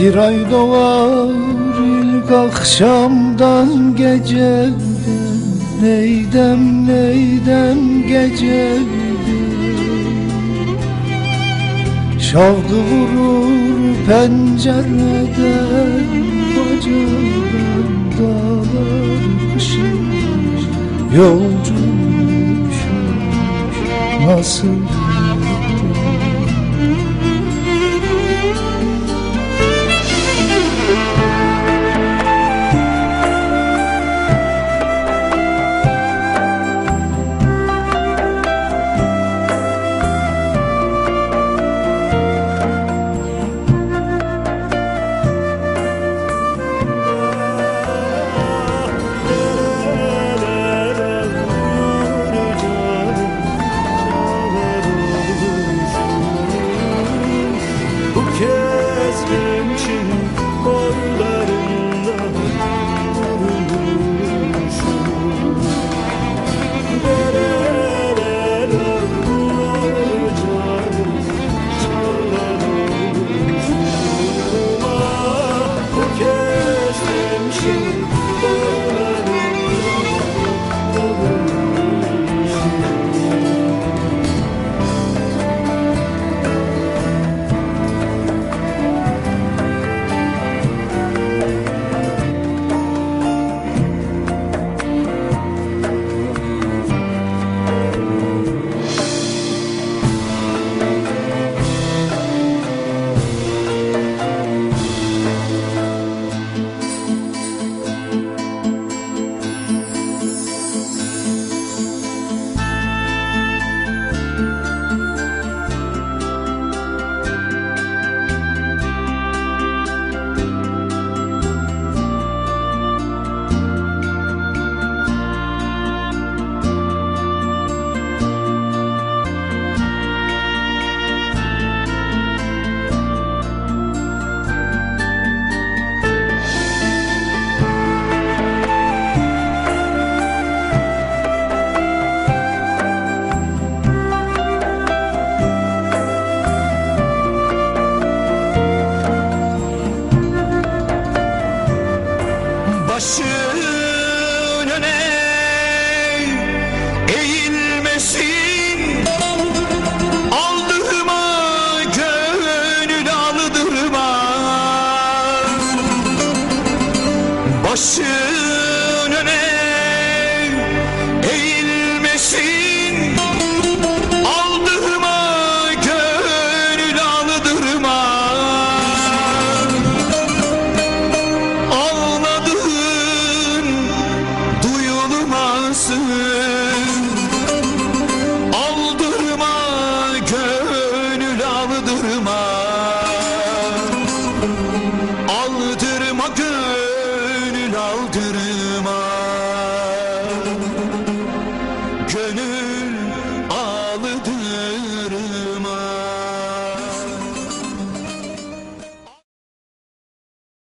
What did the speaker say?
Bir ay doğar ilk akşamdan geceden Neydem neydem geceden Şavkı vurur pencereden Bacadan dağlar kışın Yolcu nasıl Başın öne eğilmesin. Aldırma gönül aldırma. Ağladın duyulmasın. Aldırma gönül aldırma gönül.